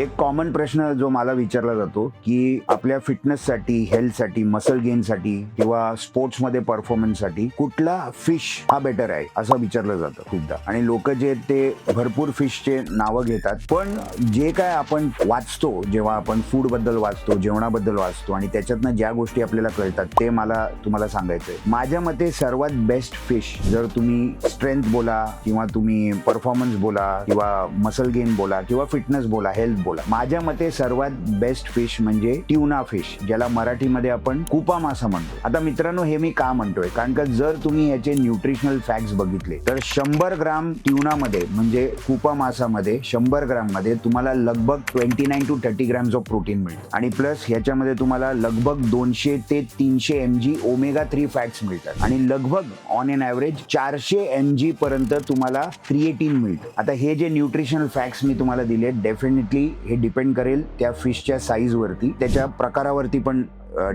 एक कॉमन प्रश्न जो मला विचारला जातो की आपल्या फिटनेससाठी हेल्थसाठी मसल गेनसाठी किंवा स्पोर्ट्समध्ये परफॉर्मन्ससाठी कुठला फिश हा बेटर आहे असं विचारलं जातं खूपदा. आणि लोक जे ते भरपूर फिशचे नावं घेतात. पण जे काय आपण वाचतो जेव्हा आपण फूडबद्दल वाचतो जेवणाबद्दल वाचतो आणि त्याच्यातनं ज्या गोष्टी आपल्याला कळतात ते मला तुम्हाला सांगायचंय. माझ्या मते सर्वात बेस्ट फिश जर तुम्ही स्ट्रेंथ बोला किंवा तुम्ही परफॉर्मन्स बोला किंवा मसल गेन बोला किंवा फिटनेस बोला हेल्थ बोला माझ्या मते सर्वात बेस्ट फिश म्हणजे ट्युना फिश ज्याला मराठीमध्ये आपण कुपा मासा म्हणतो. आता मित्रांनो हे मी का म्हणतोय? कारण का जर तुम्ही याचे न्यूट्रिशनल फॅक्ट्स बघितले तर शंभर ग्राम ट्युनामध्ये म्हणजे कुपा मासामध्ये शंभर ग्राममध्ये तुम्हाला लगभग twenty nine to thirty grams of protein मिळतं. आणि प्लस ह्याच्यामध्ये तुम्हाला लगभग दोनशे ते तीनशे M G omega three fats मिळतात. आणि लगभग ऑन एन ॲव्हरेज चारशे एम जी पर्यंत तुम्हाला क्रिएटिन मिळतं. आता हे जे न्यूट्रिशनल फॅक्ट्स मी तुम्हाला दिले डेफिनेटली हे डिपेंड करेल त्या फिशच्या साईजवरती त्याच्या प्रकारावरती पण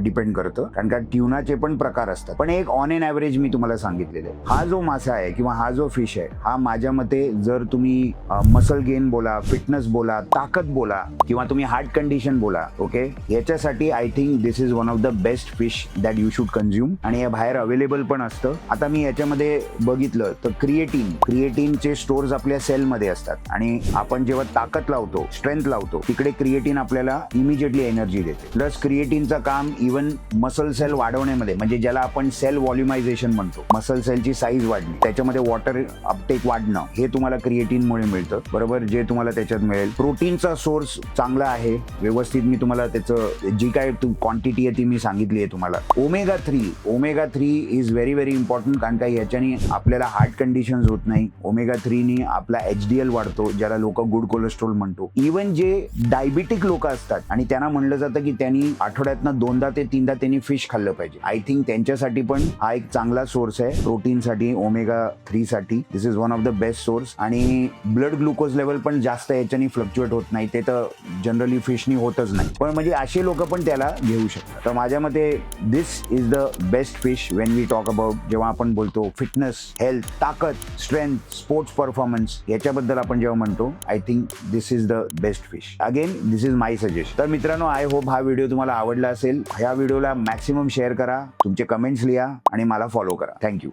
डिपेंड करतं. कारण का ट्युनाचे पण प्रकार असतात. पण एक ऑन एन ॲव्हरेज मी तुम्हाला सांगितलेलं आहे. हा जो मासा आहे किंवा हा जो फिश आहे हा माझ्या मते जर तुम्ही मसल गेन बोला फिटनेस बोला ताकद बोला किंवा तुम्ही हार्ट कंडिशन बोला ओके याच्यासाठी I think this is one of the best fish that you should consume आणि हे बाहेर अवेलेबल पण असतं. आता मी याच्यामध्ये बघितलं तर क्रिएटिन क्रिएटिनचे स्टोर्स आपल्या सेलमध्ये असतात. आणि आपण जेव्हा ताकद लावतो स्ट्रेंथ लावतो तिकडे क्रिएटिन आपल्याला इमिजिएटली एनर्जी देते. प्लस क्रिएटिनचं काम इव्हन मसल सेल वाढवण्यामध्ये म्हणजे ज्याला आपण सेल व्हॉल्युमायझेशन म्हणतो मसल सेलची साईज वाढणे त्याच्यामध्ये वॉटर अपटेक वाढणं हे तुम्हाला क्रिएटिनमुळे मिळतं बरोबर? जे तुम्हाला त्याच्यात मिळेल. प्रोटीनचा सोर्स चांगला आहे. व्यवस्थित मी तुम्हाला त्याचं जी काय क्वांटिटी आहे ती मी सांगितली आहे तुम्हाला. Omega three omega three is very very important कारण का याच्याने आपल्याला हार्ट कंडिशन होत नाही. ओमेगा थ्रीनी आपला एच डी एल वाढतो ज्याला लोक गुड कोलेस्ट्रॉल म्हणतो. इवन जे डायबिटिक लोक असतात आणि त्यांना म्हणलं जातं की त्यांनी आठवड्यातनं दोनदा ते तीनदा त्यांनी फिश खाल्लं पाहिजे. आय थिंक त्यांच्यासाठी पण हा एक चांगला सोर्स आहे. प्रोटीनसाठी ओमेगा थ्री साठी. This is one of the best source आणि ब्लड ग्लुकोज लेवल पण जास्त याच्याने फ्लक्च्युएट होत नाही. ते तर जनरली फिशनी होतच नाही. पण म्हणजे असे लोक पण त्याला घेऊ शकतात. तर माझ्या मते this is the best fish when we talk about जेव्हा आपण बोलतो फिटनेस हेल्थ ताकद स्ट्रेंथ स्पोर्ट्स परफॉर्मन्स याच्याबद्दल आपण जेव्हा म्हणतो I think this is the best fish again this is my suggest तर मित्रांनो आय होप हा व्हिडिओ तुम्हाला आवडला असेल. ह्या व्हिडिओला मॅक्सिमम शेअर करा तुमचे कमेंट्स लिहा आणि मला फॉलो करा. थँक्यू.